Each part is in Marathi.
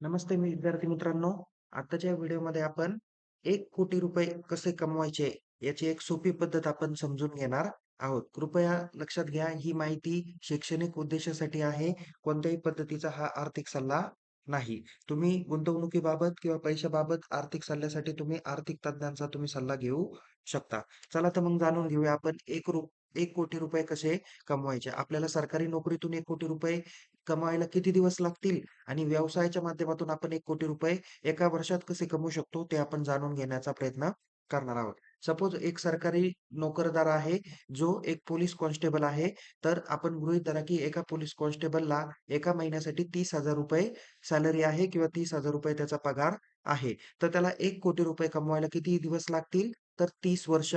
नमस्ते मी विद्यार्थी मित्रांनो. आताच्या व्हिडिओमध्ये आपण एक कोटी रुपये कसे कमवायचे याची एक सोपी पद्धत आपण समजून घेणार आहोत. कृपया लक्षात घ्या ही माहिती शैक्षणिक उद्देशासाठी आहे कोणत्याही पद्धतीचा हा आर्थिक सल्ला नाही. तुम्ही गुंतवणुकीबाबत किंवा पैशाबाबत आर्थिक सल्ल्यासाठी तुम्ही आर्थिक तज्ञांचा तुम्ही सल्ला घेऊ शकता. चला तर मग जाणून घेऊया आपण एक रु एक कोटी रुपये कसे कमवायचे आपल्याला सरकारी नोकरीतून एक कोटी रुपये कमवायला किती दिवस लागतील आणि व्यवसायाच्या माध्यमातून आपण एक कोटी रुपये एका वर्षात कसे कमवू शकतो ते आपण जाणून घेण्याचा प्रयत्न करणार आहोत. सपोज एक सरकारी नोकरदार आहे, जो एक पोलीस कॉन्स्टेबल आहे. तर आपण गृहित धरा, की एका पोलीस कॉन्स्टेबलला एका महिन्यासाठी ₹30,000 सॅलरी आहे किंवा ₹30,000 त्याचा पगार आहे. तर त्याला एक कोटी रुपये कमवायला किती दिवस लागतील? तर तीस वर्ष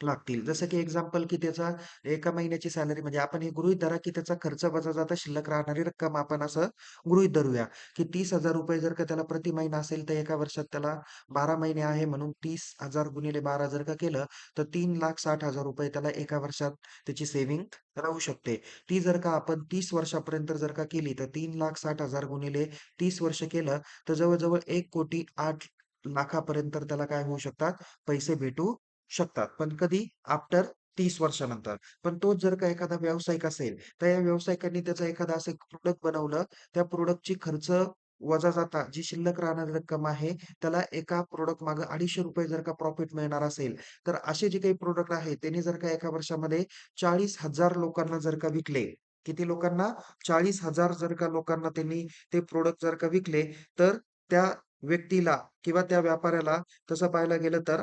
लागतील. जसं की एक्झाम्पल की त्याचा एका महिन्याची सॅलरी म्हणजे आपण हे गृहीत धरा, की त्याचा खर्च वजा जाता शिल्लक राहणारी रक्कम आपण असं गृहित धरूया, की ₹30,000 जर का त्याला प्रति महिना असेल, तर एका वर्षात त्याला 12 महिने आहे म्हणून तीस हजार गुणिले 12 जर का केलं, तर ₹3,60,000 त्याला एका वर्षात त्याची सेव्हिंग राहू शकते. ती जर का आपण तीस वर्षापर्यंत जर का केली, तर 3,60,000 गुणिले तीस वर्ष केलं, तर जवळजवळ एक कोटी आठ लाखापर्यंत त्याला काय होऊ शकतात, पैसे भेटू शकतात. पण कधी? आफ्टर तीस वर्षानंतर. पण तोच जर का एखादा व्यावसायिक असेल, तर या व्यावसायिकांनी त्याचा एखादा असं प्रोडक्ट बनवलं, त्या प्रोडक्टची खर्च वजा जाता जी शिल्लक राहणारी रक्कम आहे, त्याला एका प्रोडक्ट मागे ₹250 जर का प्रॉफिट मिळणार असेल, तर असे जे काही प्रोडक्ट आहेत, त्यांनी जर का एका वर्षामध्ये चाळीस हजार लोकांना जर का विकले, किती लोकांना? चाळीस हजार जर का लोकांना त्यांनी ते प्रोडक्ट जर का विकले, तर त्या व्यक्तीला किंवा त्या व्यापाऱ्याला तसं पाहायला गेलं तर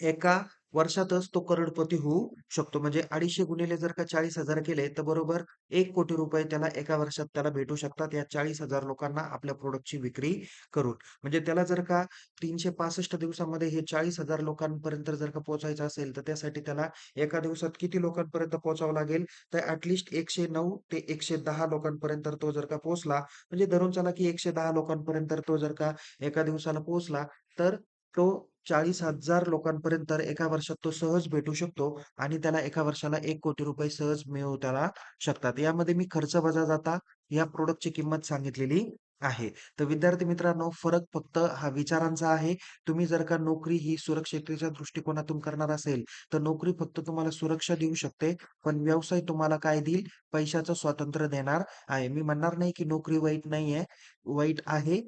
एका वर्षातच तो करोडपती होऊ शकतो. म्हणजे 250 गुणिले जर का चाळीस हजार केले, तर बरोबर एक कोटी रुपये त्याला एका वर्षात त्याला भेटू शकतात. या चाळीस हजार लोकांना आपल्या प्रोडक्टची विक्री करून. म्हणजे त्याला जर का 365 दिवसामध्ये हे चाळीस हजार लोकांपर्यंत जर का पोहोचायचं असेल, तर त्यासाठी त्याला एका दिवसात किती लोकांपर्यंत पोहोचावं लागेल? तर ऍटलिस्ट एकशे नऊ ते 110 लोकांपर्यंत तो जर का पोहोचला, म्हणजे धरून चला की 110 लोकांपर्यंत तो जर का एका दिवसाला पोहोचला, तर तो चाळीस हजार लोकांपर्यंत एका वर्षात तो सहज भेटू शकतो आणि त्याला एका वर्षाला एक कोटी रुपये सहज मिळवता शकतात. यामध्ये मी खर्च वजा जाता या प्रोडक्टची किंमत सांगितलेली आहे. तर विद्यार्थी मित्रांनो, फरक फक्त हा विचारांचा आहे. तुम्ही जर का नोकरी ही सुरक्षिततेच्या दृष्टिकोनातून करणार असेल, तर नोकरी फक्त तुम्हाला सुरक्षा देऊ शकते. पण व्यवसाय तुम्हाला काय देईल? पैशाचं स्वातंत्र्य देणार आहे. मी म्हणणार नाही की नोकरी वाईट नाहीये, वाईट आहे.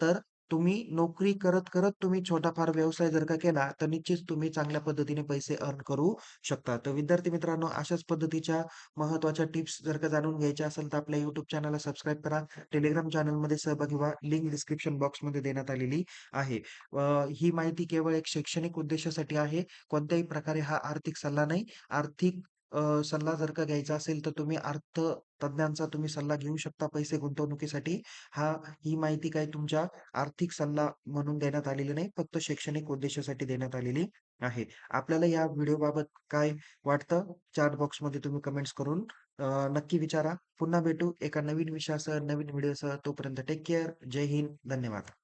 तर तुम्ही नोकरी करत-करत तुम्ही छोटाफार व्यवसाय जर का केला, तर निश्चित तुम्ही चांगल्या पद्धतीने पैसे अर्न करू शकता. तर विद्यार्थी मित्रांनो, अशाच पद्धतीच्या महत्त्वाच्या टिप्स जर का जाणून घ्यायच्या असेल, तर आपल्या युट्यूब चॅनलला सबस्क्राईब करा. टेलिग्राम चॅनलमध्ये सहभागी व्हा. लिंक डिस्क्रिप्शन बॉक्समध्ये देण्यात आलेली आहे. ही माहिती केवळ एक शैक्षणिक उद्देशासाठी आहे. कोणत्याही प्रकारे हा आर्थिक सल्ला नाही. आर्थिक सल्ला जर का घ्यायचा असेल, तर तुम्ही अर्थ तज्ञांचा तुम्ही सल्ला घेऊ शकता पैसे गुंतवणुकीसाठी. हा ही माहिती काही तुमच्या आर्थिक सल्ला म्हणून देण्यात आलेली नाही, फक्त शैक्षणिक उद्देशासाठी देण्यात आलेली आहे. आपल्याला या व्हिडिओबाबत काय वाटतं? चॅट बॉक्समध्ये तुम्ही कमेंट्स करून नक्की विचारा. पुन्हा भेटू एका नवीन विषयासह, नवीन व्हिडिओसह. तोपर्यंत टेक केअर. जय हिंद. धन्यवाद.